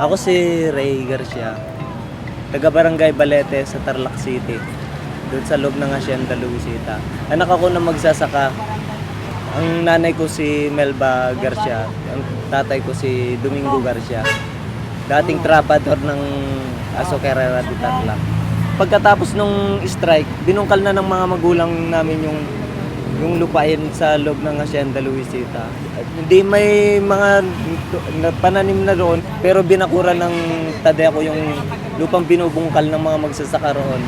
Ako si Ray Garcia, taga Barangay Balete sa Tarlac City, doon sa loob ng Hacienda Luisita. Anak ako na magsasaka. Ang nanay ko si Melba Garcia, ang tatay ko si Domingo Garcia. Dating trabador ng Asocarera de Tarlac. Pagkatapos nung strike, binungkal na ng mga magulang namin yung yung lupain sa loob ng Hacienda Luisita. At Hindi may mga na- pananim na doon, pero binakura ng tade ko yung lupang binubungkal ng mga magsasaka roon.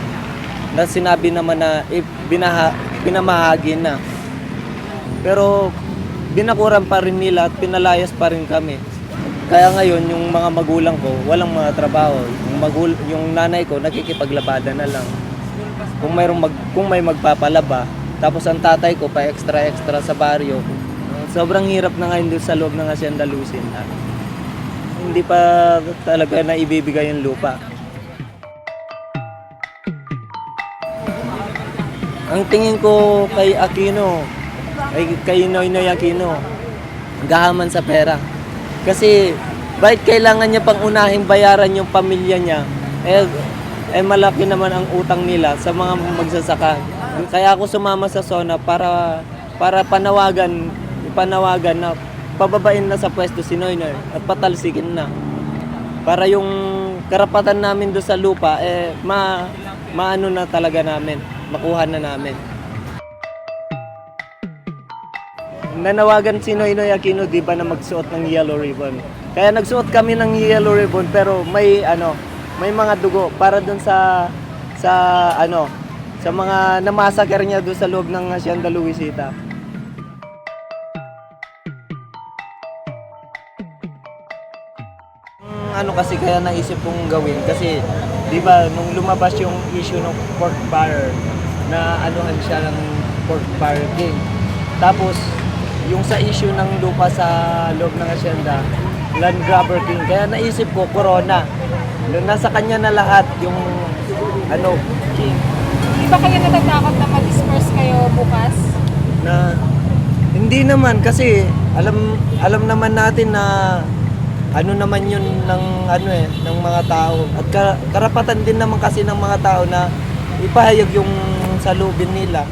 Na sinabi naman na eh, binaha, pinamahagi na. Pero binakuran pa rin nila at pinalayas pa rin kami. Kaya ngayon, yung mga magulang ko, walang mga trabaho. Yung, magul yung nanay ko, nakikipaglabada na lang. Kung, mayroong mag kung may magpapalaba, tapos ang tatay ko pa extra-extra sa baryo. Sobrang hirap na ngayon doon sa loob ng Hacienda Lucinda. Hindi pa talaga na ibibigay yung lupa. Ang tingin ko kay Aquino, kay, kay Noynoy Aquino, gahaman sa pera. Kasi, bakit kailangan niya pang unahing bayaran yung pamilya niya? Eh, eh malaki naman ang utang nila sa mga magsasaka. Kaya ako sumama sa SONA para para panawagan, panawagan na pababain na sa pwesto si Noynoy at patalsikin na. Para yung karapatan namin do sa lupa, eh, ma, maano na talaga namin, makuha na namin. Nanawagan si Noynoy Aquino, di ba, na magsuot ng yellow ribbon. Kaya nagsuot kami ng yellow ribbon, pero may, ano, may mga dugo para dun sa, sa, ano, sa mga namasaker niya doon sa loob ng Hacienda Luisita. Ano kasi kaya naisip kong gawin kasi 'di ba nung lumabas yung issue ng pork barrel na anuhan siya ng pork barrel king. Tapos yung sa issue ng lupa sa loob ng asyenda, land grabber king. Kaya naisip ko corona. Nasa kanya na lahat yung ano king ba kayo natatakot na ma-disperse kayo bukas? na hindi naman kasi alam alam naman natin na ano naman yun ng ano eh ng mga tao at ka- karapatan din naman kasi ng mga tao na ipahayag yung salubin nila